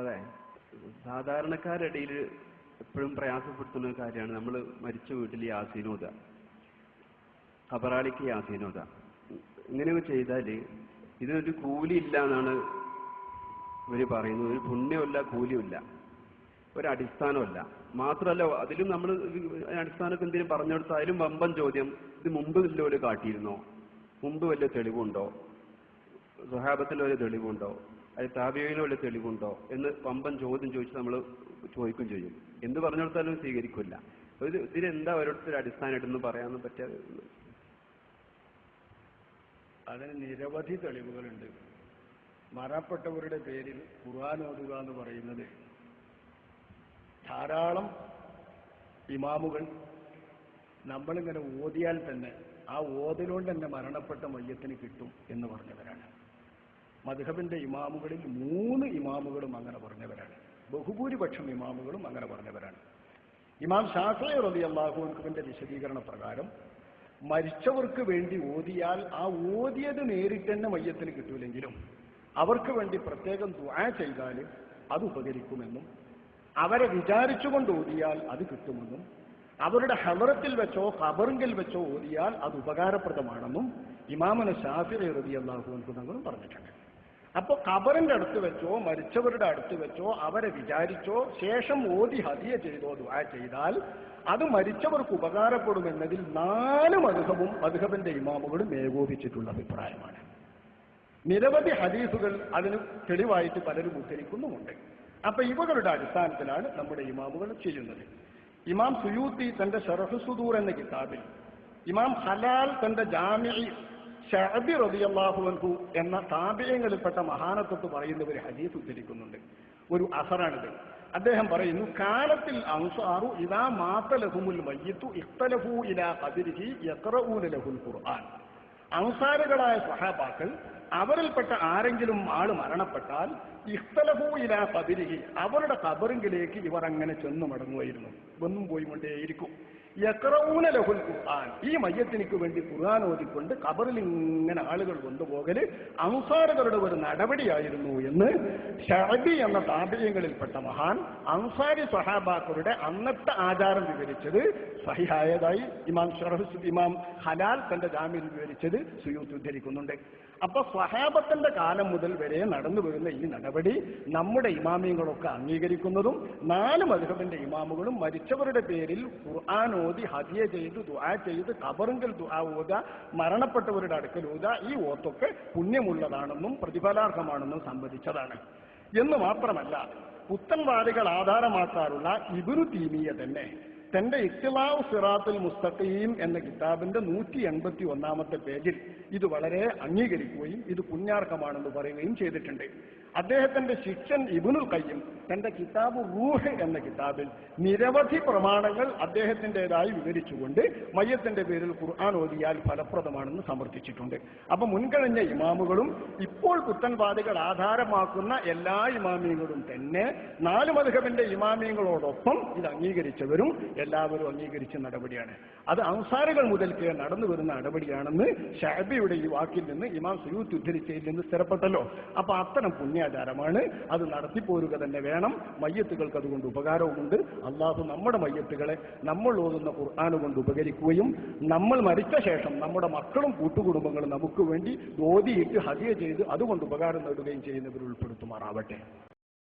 അതെ സാധാരണക്കാരുടെ ഇടയിൽ എപ്പോഴും പ്രയാസപ്പെടുത്തുന്ന കാര്യമാണ് നമ്മൾ മരിച്ച വീട്ടിൽ യാസീനോദ കബറാളിക്ക് യാസീനോദ. ഇങ്ങനെയൊക്കെ ചെയ്താൽ ഇതിനൊരു കൂലി ഇല്ല എന്നാണ് ഇവർ പറയുന്നത്. ഒരു പുണ്യമില്ല കൂലിയുമില്ല. ഒരടിസ്ഥാനമല്ല മാത്രമല്ല അതിലും നമ്മൾ അടിസ്ഥാനത്തിൽ എന്തെങ്കിലും പറഞ്ഞു കൊടുത്താൽ അതിലും വമ്പൻ ചോദ്യം ഇത് മുമ്പ് വല്ലതും കാട്ടിയിരുന്നോ? മുമ്പ് വല്ല തെളിവുണ്ടോ? സ്വഹാബത്തിൽ വല്ല തെളിവുണ്ടോ? അത് താപിയയിന് വല്ല തെളിവുണ്ടോ എന്ന് പമ്പൻ ചോദ്യം ചോദിച്ച് നമ്മൾ ചോദിക്കും ചെയ്യും. എന്ത് പറഞ്ഞു കൊടുത്താലും സ്വീകരിക്കില്ല ഇത് ഇതിനെന്താ ഓരോരുത്തർ അടിസ്ഥാനമായിട്ടൊന്ന് പറയാമെന്ന് പറ്റാതെ അതിന് നിരവധി തെളിവുകളുണ്ട്. മറപ്പെട്ടവരുടെ പേരിൽ ഖുർആൻ ഓതുക എന്ന് പറയുന്നത് ധാരാളം ഇമാമുകൾ നമ്മളിങ്ങനെ ഓതിയാൽ തന്നെ ആ ഓതിലോണ്ട് തന്നെ മരണപ്പെട്ട മയ്യത്തിന് കിട്ടും എന്ന് പറഞ്ഞവരാണ്. മധുഹബിന്റെ ഇമാമുകളിൽ മൂന്ന് ഇമാമുകളും അങ്ങനെ പറഞ്ഞവരാണ്. ബഹുഭൂരിപക്ഷം ഇമാമുകളും അങ്ങനെ പറഞ്ഞവരാണ്. ഇമാം ഷാഫി റബി അള്ളാഹുവിന്റെ വിശദീകരണ പ്രകാരം മരിച്ചവർക്ക് വേണ്ടി ഓതിയാൽ ആ ഓതിയത് നേരിട്ട് തന്നെ മയ്യത്തിന് കിട്ടൂലെങ്കിലും അവർക്ക് വേണ്ടി പ്രത്യേകം ദുആ ചെയ്താൽ അത് ഉപകരിക്കുമെന്നും അവരെ വിചാരിച്ചുകൊണ്ട് ഓതിയാൽ അത് കിട്ടുമെന്നും അവരുടെ ഹലറത്തിൽ വെച്ചോ ഖബറിങ്കിൽ വെച്ചോ ഓതിയാൽ അത് ഉപകാരപ്രദമാണെന്നും ഇമാമന ഷാഫി റബി അള്ളാഹു തങ്ങളും പറഞ്ഞിട്ടുണ്ട്. അപ്പോൾ ഖബറിന്റെ അടുത്ത് വെച്ചോ മരിച്ചവരുടെ അടുത്ത് വെച്ചോ അവരെ വിചാരിച്ചോ ശേഷം ഓതി ഹതിയ ചെയ്തോ ദുആ ചെയ്താൽ അത് മരിച്ചവർക്ക് ഉപകാരപ്പെടുമെന്നതിൽ നാല് മധുഹവും മധുഹബിന്റെ ഇമാമുകളും ഏകോപിച്ചിട്ടുള്ള അഭിപ്രായമാണ്. നിരവധി ഹദീസുകൾ അതിന് തെളിവായിട്ട് പലരും ഉദ്ധരിക്കുന്നുമുണ്ട്. അപ്പൊ ഇവകളുടെ അടിസ്ഥാനത്തിലാണ് നമ്മുടെ ഇമാമുകൾ ചെയ്യുന്നത്. ഇമാം സുയൂത്തി തന്റെ ഷറഫ് സുദൂർ എന്ന കിതാബിൽ ഇമാം ഹലാൽ തന്റെ ജാമ്യ ഷഹബി റബിയല്ലാഹു അൻഹു എന്ന താപയങ്ങളിൽപ്പെട്ട മഹാനത്വത്ത് പറയുന്ന ഒരു ഹദീസ് ഉദ്ധരിക്കുന്നുണ്ട്. ഒരു അസറാണിത്. അദ്ദേഹം പറയുന്നു കാലത്തിൽ അൻസാറു ഇതാ മാത്തലഹുമുൽ മയ്യത്തു ഇഖ്തലഫു ഇലാ കതിരിഹി യഖറഊന ലഹുൽ ഖുർആൻ. അൻസാറുകളായ സഹാബാക്കൾ അവരിൽപ്പെട്ട ആരെങ്കിലും ആൾ മരണപ്പെട്ടാൽ ഇഖ്തലഫു ഇലാ ഖദരിഹി അവരുടെ ഖബറിങ്കിലേക്ക് ഇവർ അങ്ങനെ ചെന്നു മടങ്ങുമായിരുന്നു. വന്നും പോയി കൊണ്ടേയിരിക്കും യക്രഊന ലഹുൽ ഖുർആൻ. ഈ മയ്യത്തിനിക്ക് വേണ്ടി ഖുർആൻ ഓതിക്കൊണ്ട് ഖബറിൽ ഇങ്ങനെ ആളുകൾ കൊണ്ടുപോകൽ അൻസാറുകളുടെ ഒരു നടപടിയായിരുന്നു എന്ന് ഷഹബി എന്ന താപര്യങ്ങളിൽപ്പെട്ട മഹാൻ അൻസാരി സഹാബാക്കളുടെ അന്നത്തെ ആചാരം വിവരിച്ചത് സഹിഹായതായി ഇമാം ഷറഫ് ഇമാം ഹലാൽ തന്റെ ജാമ്യം വിവരിച്ചത് സുയൂത്ത് ഉദ്ധരിക്കുന്നുണ്ട്. അപ്പൊ സ്വഹാബത്തിന്റെ കാലം മുതൽ വരെ നടന്നു വരുന്ന ഈ നടപടി നമ്മുടെ ഇമാമിയങ്ങളൊക്കെ അംഗീകരിക്കുന്നതും നാല് മധുഹബിന്റെ ഇമാമുകളും മരിച്ചവരുടെ പേരിൽ ഖുർആൻ ഓതി ഹദിയ ചെയ്ത് ദുആ ചെയ്ത് കബറുങ്കൽ ദുആ ഓത മരണപ്പെട്ടവരുടെ അടുക്കൽ ഓത ഈ ഓത്തൊക്കെ പുണ്യമുള്ളതാണെന്നും പ്രതിഫലാർഹമാണെന്നും സംബന്ധിച്ചതാണ് എന്ന് മാത്രമല്ല പുത്തൻവാദികൾ ആധാരമാക്കാറുള്ള ഇബുരു തീമിയ തന്നെ തന്റെ ഇക്തിലാവ് സിറാത്തുൽ മുസ്തഖീം എന്ന കിതാബിന്റെ നൂറ്റി എൺപത്തി ഒന്നാമത്തെ പേജിൽ ഇത് വളരെ അംഗീകരിക്കുകയും ഇത് പുണ്യാർഹമാണെന്ന് പറയുകയും ചെയ്തിട്ടുണ്ട്. അദ്ദേഹത്തിന്റെ ശിക്ഷൻ ഇബുനുൽ കയ്യും തന്റെ കിതാബ് റൂഹ് എന്ന കിതാബിൽ നിരവധി പ്രമാണങ്ങൾ അദ്ദേഹത്തിന്റെതായി വിവരിച്ചുകൊണ്ട് മയ്യത്തിന്റെ പേരിൽ ഖുർആൻ ഓതിയാൽ ഫലപ്രദമാണെന്ന് സമർത്ഥിച്ചിട്ടുണ്ട്. അപ്പൊ മുൻകഴിഞ്ഞ ഇമാമുകളും ഇപ്പോൾ കുത്തൻവാദികൾ ആധാരമാക്കുന്ന എല്ലാ ഇമാമിയങ്ങളും തന്നെ നാല് മധുഹബിന്റെ ഇമാമിയങ്ങളോടൊപ്പം ഇത് അംഗീകരിച്ചവരും എല്ലാവരും അംഗീകരിച്ച നടപടിയാണ്. അത് അൻസാറുകൾ മുതൽക്ക് നടന്നു വരുന്ന നടപടിയാണെന്ന് ഷാബിയുടെ ഈ വാക്കിൽ നിന്ന് ഇമാം സുയൂത്ത് ഉദ്ധരിച്ചതിൽ നിന്ന് സ്ഥിരപ്പെട്ടല്ലോ. അപ്പൊ അത്തരം പുണ്യാചാരമാണ് അത് നടത്തിപ്പോരുക തന്നെ വേണം. മയ്യത്തുകൾക്ക് അതുകൊണ്ട് ഉപകാരവുമുണ്ട്. അള്ളാഹു നമ്മുടെ മയ്യത്തുകളെ നമ്മൾ ഓതുന്ന ഖുർആാന് കൊണ്ട് ഉപകരിക്കുകയും നമ്മൾ മരിച്ച ശേഷം നമ്മുടെ മക്കളും കൂട്ടുകുടുംബങ്ങളും നമുക്ക് വേണ്ടി ഓതിയിട്ട് ഹതിയ ചെയ്ത് അതുകൊണ്ട് ഉപകാരം നേടുകയും ചെയ്യുന്നവർ ഉൾപ്പെടുത്തുമാറാവട്ടെ.